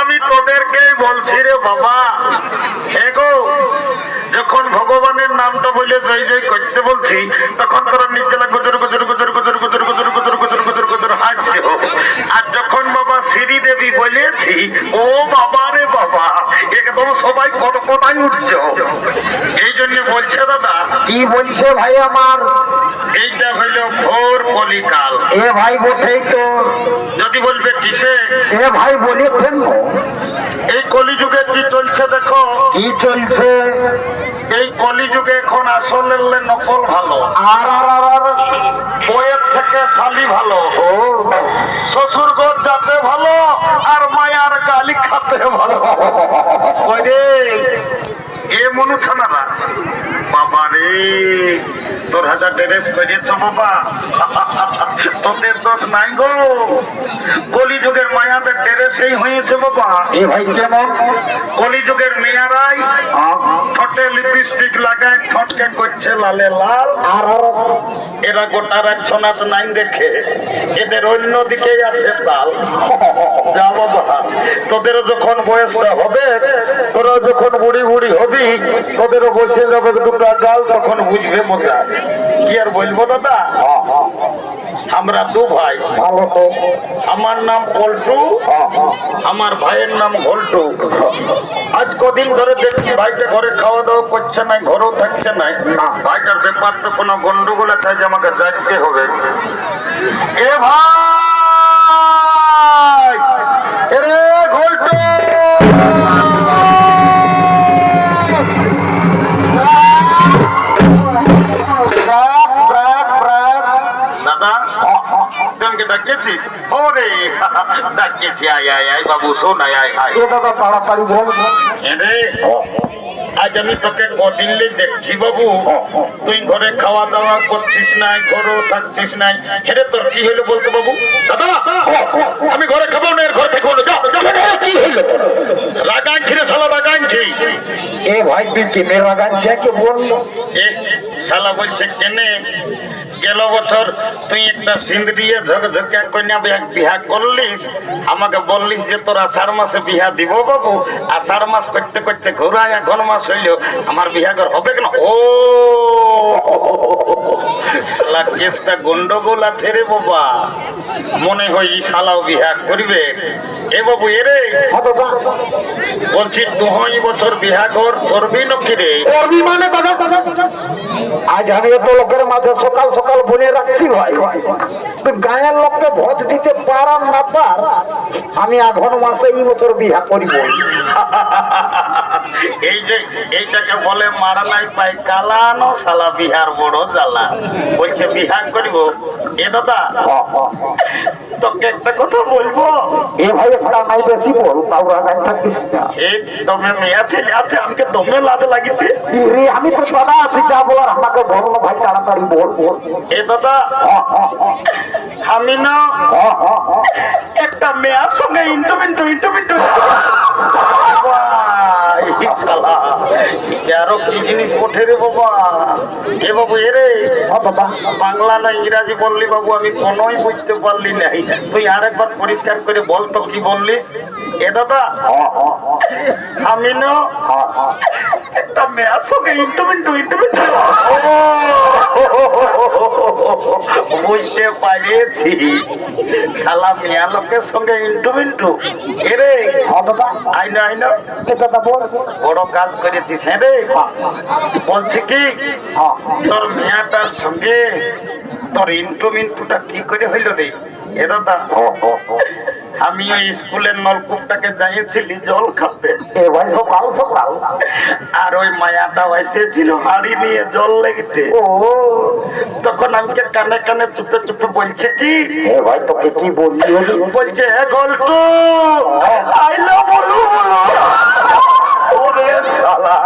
আমি তোদেরকেই বলছি রে বাবা। এগো যখন ভগবানের নামটা বলে জয় জয় করতে বলছি, তখন তোরা নিজেলা গুজর গুজর গুজর গুজর গুজর গুজর গুজর আর যখন বাবা শ্রী দেবী বলেছি ও বাবা রে বাবা একদম সবাই কত কোথায় উঠছে। এই জন্য বলছে দাদা কি বলছে ভাই আমার? এইটা হইল ভোর কলিকাল এ ভাই বটেই তো। যদি বলবে কিসে? এ ভাই বলেছেন তো। এই কলিযুগে কি চলছে দেখো? কি চলছে? এই কলিযুগে এখন আসলে নকল ভালো। আর আর আর আর বইয়ের থেকে শালি ভালো। শ্বশুর ঘর যাতে ভালো আর মায়ার গালি খাতে ভালো। এ ছানারা বাবা রে তোর হাজার ড্রেস করেছ বাবা। তোদের দোষ নাই গো। কলিযুগের মায়াদের ড্রেসেই হয়েছে বাবা। এ ভাই কেমন কলিযুগের মেয়ারাই ঠোঁটে লিপস্টিক লাগায় ঠোঁটকে করছে লালে লাল। আর এরা গোটা রাখছো নাই দেখে এদের অন্য দিকেই আছে তাল। যা বাবা তোদেরও যখন বয়সটা হবে তোরা যখন বুড়ি বুড়ি হবি তোদেরও বসে যাবে দুটো গাল তখন বুঝবে মজা। কি আর বলব দাদা? আমরা দু ভাই। ভালো তো। আমার নাম পল্টু আমার ভাইয়ের নাম ভল্টু। আজ কদিন ধরে দেখছি ভাইকে ঘরে খাওয়া দাওয়া করছে নাই ঘরেও থাকছে নাই। ভাইটার ব্যাপার তো কোনো গন্ডগোল আছে যে আমাকে যাইতে হবে। এ ভাই! এরে ভল্টু! ডাকিয়েছি ডাকিয়েছি আয় আয় আয় বাবু শোন আয় আয় আয়। এ দাদা তাড়াতাড়ি বল এরে আজ আমি তোকে কদিনলে দেখছি বাবু। তুই ঘরে খাওয়া দাওয়া করছিস নাই ঘরেও থাকছিস নাই। হেরে তোর কি হলো বলতো বাবু? দাদা আমি ঘরে খাব না এর ঘরে যা, কি হলো লাগাইছি রে শালা লাগাইছি এ ভাই তুই কেনে লাগাচ্ছে কে বলল। শালা বলছে কেনে? গেল বছর তুই একটা সিন্দরিয়ে ঝকঝকে কন্যা বিয়া- বিয়া করলিস। আমাকে বললিস যে তোর আষাঢ় মাসে বিয়া দিব বাবু। আষাঢ় মাস করতে করতে ঘুরায় এখন মাস হইল। আমার বিয়া ঘর হবে কেন? ও! শালা কেসটা গন্ডগোল আছে রে বাবা। মনে হয় ই শালাও বিয়া করবে। এ বাবু এরে বলছি তুই বছর বিয়া কর করবি নাকি রে? করবি মানে দাদা দাদা দাদা। আজ আমি এত লোকের মাঝে সকাল সকাল বলে রাখছি ভাই। তুই গায়ের লোককে ভোট দিতে পারাম না পার আমি আঘন মাসে এই বছর বিহা করিব এই যে এইটাকে বলে মারা নাই পাই কালানো শালা বিহার বড় জ্বালা। বলছে বিহার করিব? এ দাদা তোকে একটা কথা বলব? এ ভাই একটা নাই বেশি বল তাও রাগাই থাকিস না। এই মেয়া ছেলে আছে আমাকে দমে লাগিছে। রে আমি তো দাদা আছি যা বলার আমাকে ভাই তাড়াতাড়ি বল বল। এ দাদা আমি না একটা মেয়ার সঙ্গে ইন্টু মিন্টু ইন্টু Agora! আরও কি জিনিস রে বাবা। এ বাবু এ রে। বাংলা না ইংরাজি বললি বাবু আমি কোনোই বুঝতে পারলি নাই। তুই আরেকবার পরিষ্কার করে বল তো কি বললি? এ দাদা আমি না একটা সঙ্গে বুঝতে শালা মিয়া লোকের সঙ্গে এরে আইনা আইনা এ দাদা বল। বড় কাজ করেছিস হ্যাঁ রে বলছি কি? তোর মেয়াটার সঙ্গে তোর ইন্টু মিন্টুটা কি করে হইল রে? এ আমি ওই স্কুলের নলকূপটাকে যাইয়েছিলি জল খাতে আর ওই মায়াটা এসেছিল হাড়ি নিয়ে জল লেগেছে। ও। তখন আমাকে কানে কানে চুপে চুপে বলছে কি? ভাই তোকে কি বললি? বলছে হে গল্প আইলো বলু শালা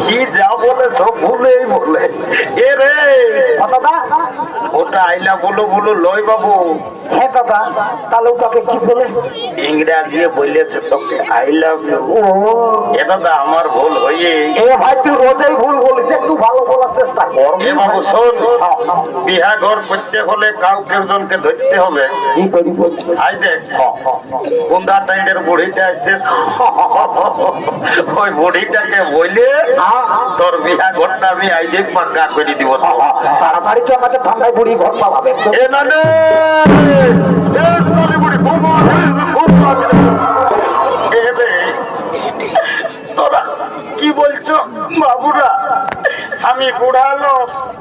কি যা বলে সব ভুলে বলেই বলে। এ রে! দাদা। ওটা আইলা বলো বলো লয় বাবু। হ্যাঁ দাদা। তাহলে ওটাকে কি বলে? ইংরাজি বলেছে তোকে আই লাভ ইউ এ দাদা আমার ভুল হয়ে এ ভাই তুই রোজই ভুল বলিস একটু ভালো বলার চেষ্টা কর। এ বাবু শোন বিহা ঘর করতে হলে কাউকে একজনকে ধরতে হবে। কি করি আই দেখ কুন্দা টাইডের বুড়িটা আসছে ওই বুড়িটাকে বলে তোর বিহা ঘরটা আমি আইজে পাক্কা করে দিব তাড়াতাড়ি তো আমাকে ঠান্ডায় বুড়ি ঘর পালাবে এ না রে কি বলছো বাবুরা আমি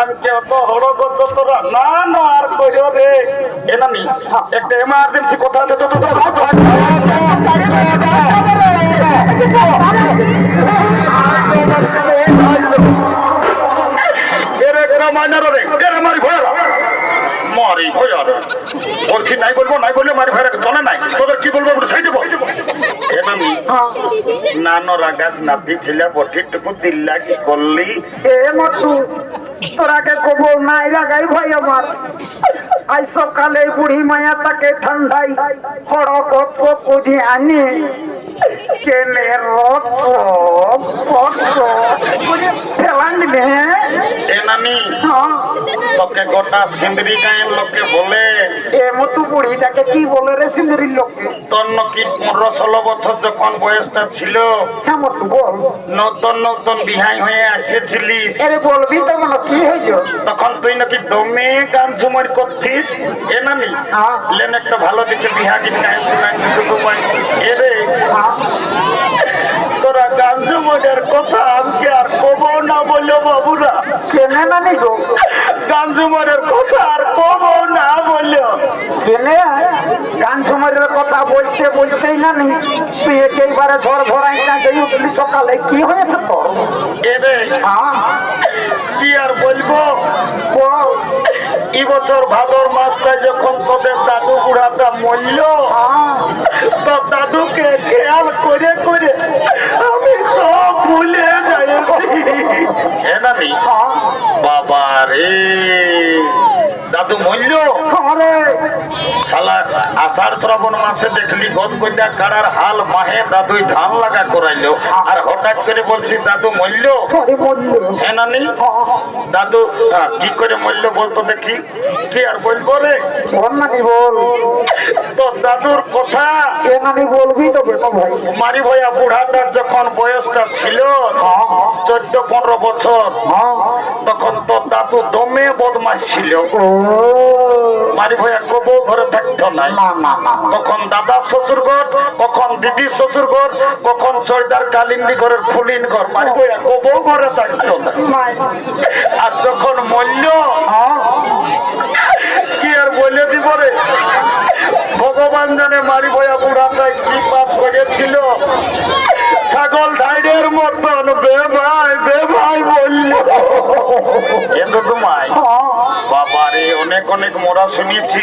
আমি তোরা না না আর কইও রে এ নামি একটা এমার্জেন্সি কথা আছে তো তো মাইনার রে কেন মারি ভয় মারি ভয় রে বলছি নাই বলব নাই বললে মারি ভয় চলে নাই। তোদের কি বলব একটু সাইড দেবো। এবং নানো রাগাস নাতি ছিল বঠিটুকু দিল্লা কি করলি? এ মটু তোরাকে কবল নাই লাগাই ভাই আমার। আজ সকালে বুড়ি মায়া তাকে ঠান্ডাই হড়ক পুজি আনি। কেনে রত ফেলান দিবে এ নানি হ্যাঁ। তোকে গোটা সিন্দ্রি গায়ের লোকে বলে। এ মটু বুড়িটাকে কি বলে রে সিন্দুরির লোককে? তোর নাকি পনেরো ষোলো বছর যখন বয়সটা ছিল হ্যাঁ বল। নতুন নতুন বিহাই হয়ে আসেছিলিস। এরে বলবি তো মনে কি হয়েছে? তখন তুই নাকি দমে গান ঝুমার করছিস? এ নানি হ্যাঁ। লেন একটা ভালো দেখে বিহা গীত গায়ে শোনায় দুটো পাই এ রে তোরা গান ঝুমারের কথা আজকে আর কব না বলল বাবুরা। কেনে না নি গো গান কথা আর কব না বলল। কেনে? গান কথা বলতে বলতেই না নি। তুই একেবারে ঝড় ঝড়াই কাঁদে উঠলি সকালে কি হয়েছে তোর? হ্যাঁ? কি আর বলব? বল। এই বছর ভাদর মাসটা তোদের দাদু বুড়াটা মরল। হ্যাঁ তো দাদুকে খেয়াল করে করে আমি সব ভুলে যাই নানি। হ্যাঁ। বাবা রে। দাদু শালা আষাঢ় শ্রাবণ মাসে দেখলি গদ কইটা কাড়ার হাল মাহে দাদুই ধান লাগা করাইলো। আর হঠাৎ করে বলছি দাদু মরল আরে বলল হ্যাঁ নানি দাদু কি করে মরল বলতো দেখি। কি আর বলব রে? বল নানি বল। তো দাদুর কথা। এ নানি বলবি তো ভাই। মারি ভয়া বুড়াটার যখন বয়সটা ছিল হ্যাঁ চোদ্দ পনেরো বছর হ্যাঁ। তখন তো দাদু দমে বদমাস ছিল। মারি ভয়া কবু ঘরে থাকতো নাই। না না না না। কখন দাদা শ্বশুর ঘর কখন দিদি শ্বশুর ঘর কখন চৈদার কালিন্দি ঘরের ফুলিন ঘর। মারি ভয়া কবু ঘরে থাকতো আর যখন মূল্য হ্যাঁ? কি আর বলে দিব রে? ভগবান জানে মারি ভয়া বুড়াটাই কি পাপ করেছিল। ছাগল ধাইরের মতন বে ভাই বে ভাই বলল। এত তোমায় হ্যাঁ বাবা রে অনেক অনেক মোরা শুনেছি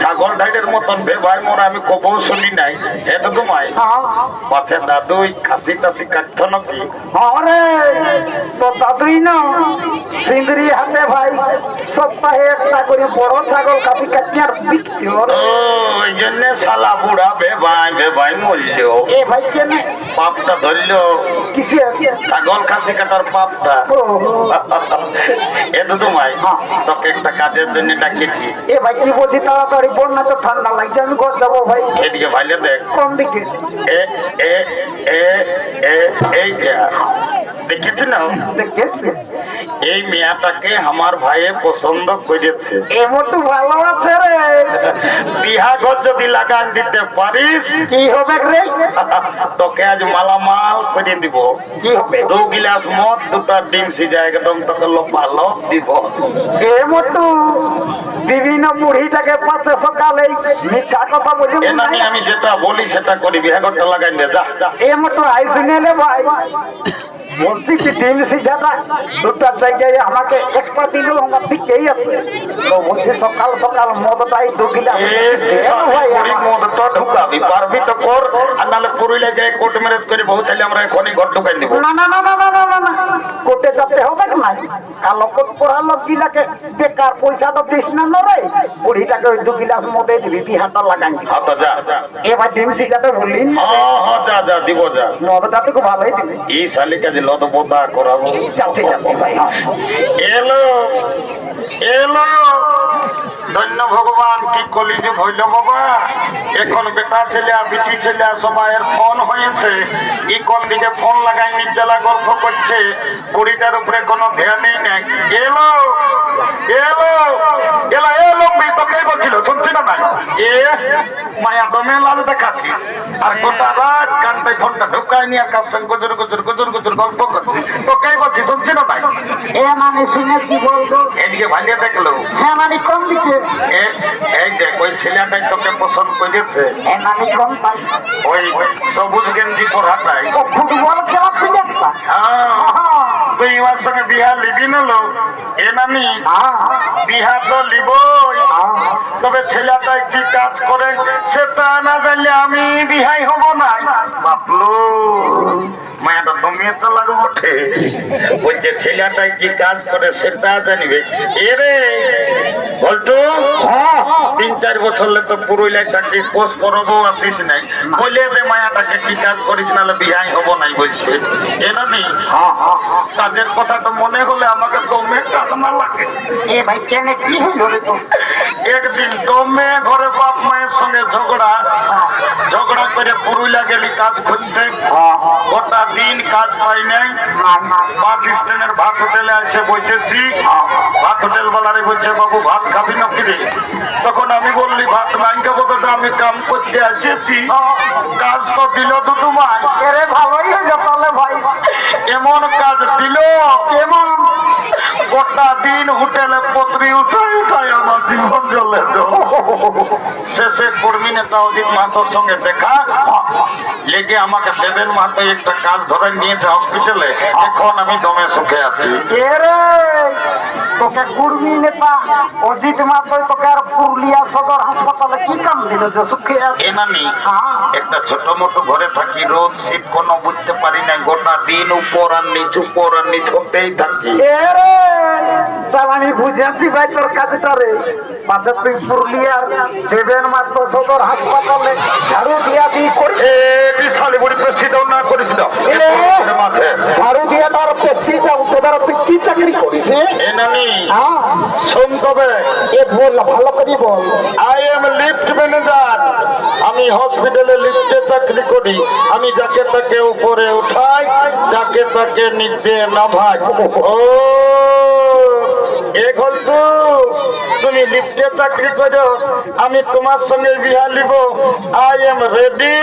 ছাগল ধাইরের মতন বে ভাই মোরা আমি কবও শুনি নাই। এত তোমায় পাশে দাদু খাসি টাসি কাটতো নাকি? আরে তো দাদুই না সিন্দুরি হাতে ভাই। সপ্তাহে একটা করে বড় ছাগল কাটি কাটি আর বিক্রি ও ওই জন্য শালা বুড়া বে ভাই বে এ ভাই কেন? পাপটা ধরলো। কিসে? ছাগল কাটার পাপটা এ দুদু হ্যাঁ। তোকে একটা কাজের জন্য ডাকিয়েছি এ ভাই কি বলছি? তাড়াতাড়ি তো ঠান্ডা লাগছে আমি ঘর যাব ভাই। এদিকে ভাইলে দেখ। কোন দিকে? এ এ এ এ এই দেখেছি না দেখেছি এই মেয়াটাকে আমার ভাইয়ে পছন্দ করেছে। ভালো আছে রে। বিহাঘর যদি লাগান দিতে পারিস কি হবে রে? তোকে আজ মালামাল করে দিব। কি হবে? দু গিলাস মদ দুটা ডিম সিজা একদম তোকে লোপালো দিব। এ মতো বিভিন্ন বুড়িটাকে পাচ্ছে সকালে মিথ্যা কথা বলি নানি আমি যেটা বলি সেটা করি বিহাঘরটা লাগাই দে যা। যা এ মতো আইসি নেলে ভাই। মসজিদে টিএমসি দুটার জায়গায় আমাকে একটা দিলেও আমার দিকেই আছে। তো বলছি সকাল সকাল মদটাই ভাই মদটা ঢুকাবি পারবি তো কর। আর নাহলে পুরুলিয়া গিয়ে কোর্ট ম্যারেজ করে বহু চাইলে আমরা এখনই ঘর ঢুকাই না না না না না না না কোর্টে যাতে হবে না কালো কোট পড়া লোক গিলাকে বেকার পয়সাটা দিস না নরে বুড়িটাকে ওই দু গিলাস মদে দিবি বিহাটা লাগাই যা। এবার টিএমসি যাতে বললি। হ্যাঁ হ্যাঁ যা যা দিব যা। মদটা তো খুব ভালোই দিবি। এই শালিকা যে নদমতা করাবো এলো এলো। ধন্য ভগবান কি কলিযুগ হইল বাবা? এখন বেটা ছেলে বিটি ছেলে সবাইয়ের ফোন হয়েছে। ই কোন দিকে ফোন লাগাই নির্জলা গল্প করছে। কুড়িটার উপরে কোনো ধ্যানই নেই। এলো এলো এলো এলো মেয়ে তোকে বলছিল শুনছি না নাই এ মায়া দমে লাল দেখাচ্ছি। আর গোটা রাত কানটাই ফোনটা ঢুকাই নিয়ে কার সঙ্গে গুজুর গুজুর গুজুর গুজুর গল্প করছি। তোকেই বলছি শুনছি না ভাই? এ মানে শুনেছি বলব। এদিকে ভালিয়ে দেখল। হ্যাঁ মানে কোন দিকে? এ- এই দেখ ওই ছেলেটাই তোকে পছন্দ করেছে? এ পাই? ওই সবুজ গেঞ্জি পরাটাই ফুটবল খেলা তুই হ্যাঁ। তুই আমার সঙ্গে বিহার লিবি না লো? এ নানি তো লিবই তবে ছেলেটাই কি কাজ করে সেটা না জানলে আমি বিহাই হব না। বাপলো। মায়াটা দমিয়ে তো লাগবো বটে। বলছে ছেলেটাই কি কাজ করে সেটা জানিবে? এরে বলতো তিন চার বছর হলে তো পুরুলিয়ায় চাকরি পোস্ট করব আসিস নাই। বলে রে মায়াটাকে কি কাজ করিস নাহলে বিহাই হব নাই বলছে। এরা নেই কাজের কথাটা মনে হলে আমাকে দমে কাঁদনা লাগে। এ ভাই কেন কি হলো রে তো? একদিন দমে ঘরে বাপ মায়ের সঙ্গে ঝগড়া। ঝগড়া করে পুরুলিয়া গেলি কাজ করতে। গোটা দিন কাজ পাই নাই। বাস স্ট্যান্ডের ভাত হোটেলে এসে বসেছি। হোটেল বেলারে বলছে বাবু ভাত খাবি না কিরে? তখন আমি বললি ভাত নাই খাব তো আমি কাম করতে এসেছি কাজ তো দিল তো তোমার এরে ভালোই হয়ে তাহলে ভাই। এমন কাজ দিল। এমন। গোটা দিন হোটেলে পত্রি উঠাই উঠাই আমার জীবন চলে শেষে কর্মী নেতা অজিত মাহাতোর সঙ্গে দেখা। লেগে আমাকে দেবেন মাহাতো একটা কাজ ধরে নিয়েছে হসপিটালে এখন আমি দমে সুখে আছি। তোকে কুর্মী নেতা অজিত মাত্র তোকে আর পুরুলিয়া সদর হাসপাতালে কি কাম দিল যে সুখে একটা ছোট মোটো ঘরে থাকি রোদ শীত কোনো বুঝতে পারি না গোটা দিন উপর আর নিচ উপর আর নিচ হতেই থাকি আমি বুঝেছি ভাই তোর কাজটা রে। পাশে তুই পুরুলিয়ার দেবেন মাত্র সদর হাসপাতালে ঝাড়ু দিয়া করি এ বিশালি বুড়ি পেছি দাও না করিস দাও ঝাড়ু দিয়া তার পেছি যাও তোদের তুই? হ্যাঁ? আমি হসপিটালে লিফটে চাকরি করি। আমি যাকে তাকে উপরে উঠাই, যাকে তাকে নিচে নামাই। তুমি লিফটে চাকরি করো, আমি তোমার সঙ্গে বিহা লিব। আই এম রেডি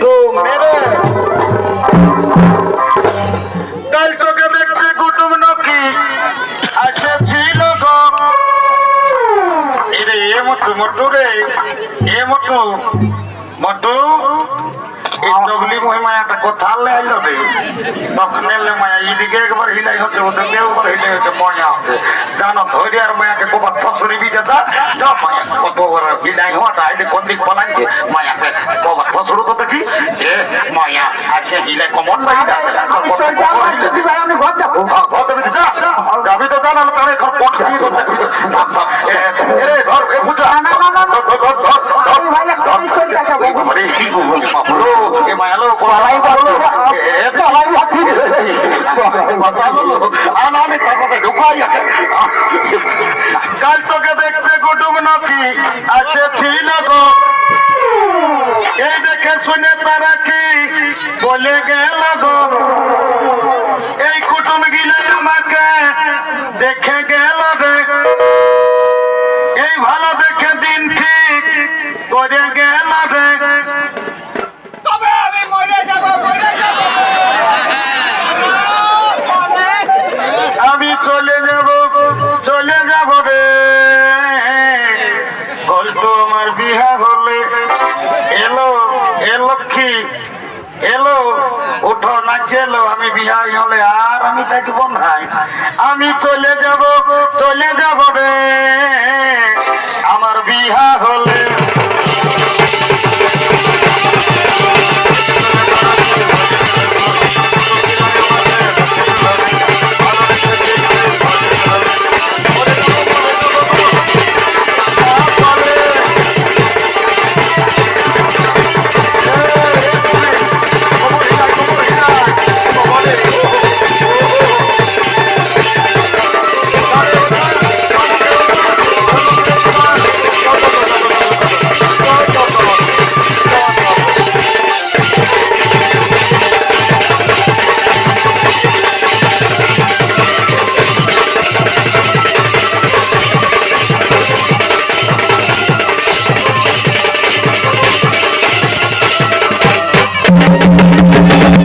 টু মেরে কাল তোকে মট্টুকে এ মট্টু মট্টু ডবলি মহিমা একটা কথা আইল দে। তখনেলে মায়া ইদিকে একবার হিলাই হচ্ছে ওদিকে একবার হিলাই হচ্ছে ময়া আছে। জানো ধৈর্য আর মায়াকে কোবা ফসরি বিজেতা যা মায়া। কত ওর হিলাই হওয়াটা আইলে কোন দিক পালাইছে মায়াকে কোবা ফসরু তো দেখি এ মায়া আছে হিলাই কমন নাই না ঘর যাব। হ্যাঁ, ঘর যাবি তো জানো তাহলে ঘর পট দিয়ে করতে কাল তোকে দেখতে কুটুম নাকি আসে ছিল গো এই দেখে শুনে তারা কি বলে গেল গো এই কুটুম গিলে আমাকে দেখে গেল বিহাই হলে আর আমি থাকব নাই আমি চলে যাব চলে যাব রে। আমার বিহা হলে